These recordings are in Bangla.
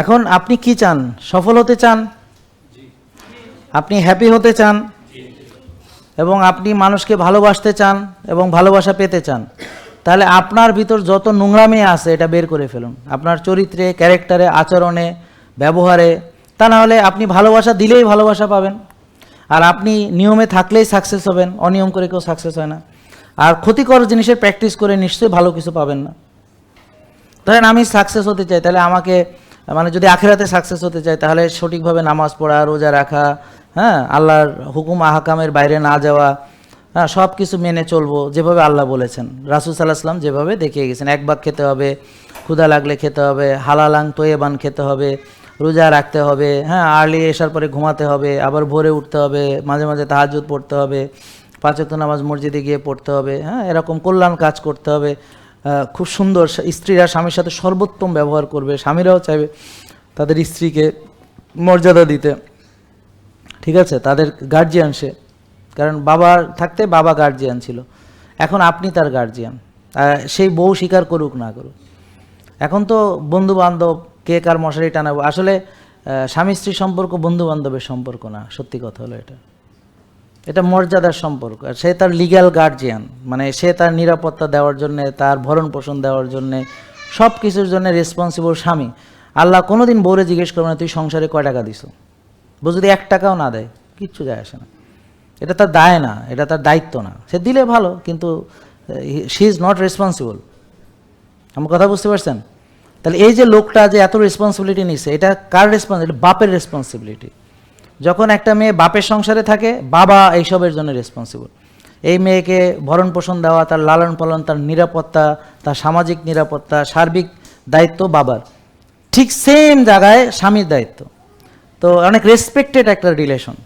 এখন আপনি কি চান? সফল হতে চান? আপনি হ্যাপি হতে চান? এবং আপনি মানুষকে ভালোবাসতে চান এবং ভালোবাসা পেতে চান, তাহলে আপনার ভিতর যত নোংরামি আছে এটা বের করে ফেলুন। আপনার চরিত্রে ক্যারেক্টারে আচরণে, ব্যবহারে, তা না হলে আপনি ভালোবাসা দিলেই ভালোবাসা পাবেন। আর আপনি নিয়মে থাকলেই সাকসেস হবেন, অনিয়ম করে কেউ সাকসেস হয় না। আর ক্ষতিকর জিনিসের প্র্যাকটিস করে নিশ্চয়ই ভালো কিছু পাবেন না। ধরেন আমি সাকসেস হতে চাই, তাহলে আমাকে মানে যদি আখেরাতে সাকসেস হতে চায়, তাহলে সঠিকভাবে নামাজ পড়া, রোজা রাখা হ্যাঁ আল্লাহর হুকুম, আহকামের বাইরে না যাওয়া হ্যাঁ সব কিছু মেনে চলবো, যেভাবে আল্লাহ বলেছেন। রাসুল সাল্লাহ সাল্লাম যেভাবে দেখিয়ে গেছেন, এক ভাগ খেতে হবে, ক্ষুধা লাগলে খেতে হবে, হালালাং তোয়েবান খেতে হবে, রোজা রাখতে হবে হ্যাঁ আর্লি এসার পরে ঘুমাতে হবে, আবার ভোরে উঠতে হবে, মাঝে মাঝে তাহাজুদ পড়তে হবে পাঁচক নামাজ মসজিদে গিয়ে পড়তে হবে হ্যাঁ এরকম কল্যাণ কাজ করতে হবে। খুব সুন্দর স্ত্রীরা স্বামীর সাথে সর্বোত্তম ব্যবহার করবে। স্বামীরাও চাইবে তাদের স্ত্রীকে মর্যাদা দিতে। ঠিক আছে? তাদের গার্জিয়ান সে। কারণ বাবার থাকতে বাবা গার্জিয়ান ছিল। এখন আপনি তার গার্জিয়ান সেই বউ স্বীকার করুক না করুক। এখন তো বন্ধু বান্ধব কে কার মশারি টানাবো? আসলে স্বামী স্ত্রী সম্পর্ক বন্ধু বান্ধবের সম্পর্ক না। সত্যি কথা হলো এটা। এটা মর্যাদার সম্পর্ক। আর সে তার লিগ্যাল গার্জিয়ান মানে সে তার নিরাপত্তা দেওয়ার জন্য, তার ভরণ পোষণ দেওয়ার জন্য সব কিছুর জন্য রেসপন্সিবল স্বামী। আল্লাহ কোনোদিন বউরে জিজ্ঞেস করবে না, তুই সংসারে কয় টাকা দিস বউ যদি এক টাকাও না দেয়, কিচ্ছু যায় আসে না। এটা তার দায় না, এটা তার দায়িত্ব না। সে দিলে ভালো, কিন্তু শি ইজ নট রেসপন্সিবল আমার কথা বুঝতে পারছেন? তাহলে এই যে লোকটা যে এত রেসপন্সিবিলিটি নিছে, এটা কার রেসপন্সিবিলিটি বাপের রেসপন্সিবিলিটি যখন একটা মেয়ে বাপের সংসারে থাকে, বাবা এইসবের জন্য রেসপন্সিবল এই মেয়েকে ভরণ পোষণ দেওয়া, তার লালন পালন, তার নিরাপত্তা, তার সামাজিক নিরাপত্তা, সার্বিক দায়িত্ব বাবার। ঠিক সেম জায়গায় স্বামীর দায়িত্ব। তো অনেক রেসপেক্টেড একটা রিলেশন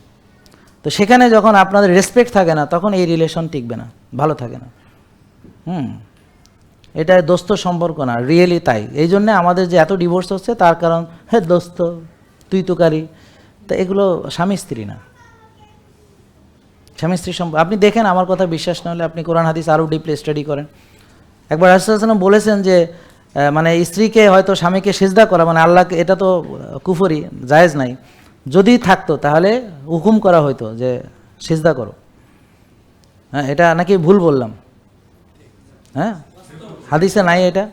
তো সেখানে যখন আপনাদের রেসপেক্ট থাকে না, তখন এই রিলেশন টিকবে না, ভালো থাকে না। হুম। এটা দোস্ত সম্পর্ক না রিয়েলি তাই। এই জন্যে আমাদের যে এত ডিভোর্স হচ্ছে, তার কারণ হ্যাঁ দোস্ত, তুই তুকারি তো এগুলো স্বামী স্ত্রী না। স্বামী স্ত্রী সম্পর্ক আপনি দেখেন আমার কথা বিশ্বাস না হলে আপনি কোরআন, হাদিস আরও ডিপলি স্টাডি করেন। একবার রাসুলাম বলেছেন যে মানে স্ত্রীকে হয়তো স্বামীকে সেজদা করা মানে আল্লাহকে, এটা তো কুফরি, জায়েজ নাই। যদি থাকতো, তাহলে হুকুম করা হয়তো যে সেজদা করো। হ্যাঁ এটা নাকি ভুল বললাম? হ্যাঁ হাদিসে নাই এটা?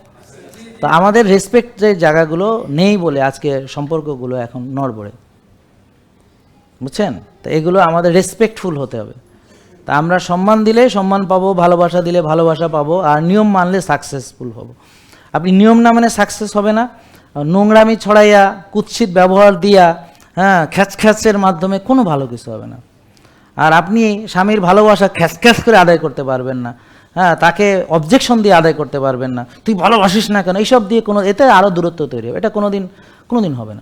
তো আমাদের রেসপেক্ট যে জায়গাগুলো নেই বলে আজকে সম্পর্কগুলো এখন নড়বড়ে। বুঝছেন? তো এগুলো আমাদের রেসপেক্টফুল হতে হবে। তা আমরা সম্মান দিলে সম্মান পাবো, ভালোবাসা দিলে ভালোবাসা পাবো, আর নিয়ম মানলে সাকসেসফুল হব। আপনি নিয়ম না মানে সাকসেস হবে না। নোংরামি ছড়াইয়া, কুৎসিত ব্যবহার দিয়া হ্যাঁ খ্যাচ খ্যাচের মাধ্যমে কোনো ভালো কিছু হবে না। আর আপনি স্বামীর ভালোবাসা খ্যাচ খ্যাচ করে আদায় করতে পারবেন না। হ্যাঁ তাকে অবজেকশন দিয়ে আদায় করতে পারবেন না। তুই ভালোবাসিস না কেন? এইসব দিয়ে কোনো, এতে আরও দূরত্ব তৈরি হবে। এটা কোনো দিন কোনো দিন হবে না।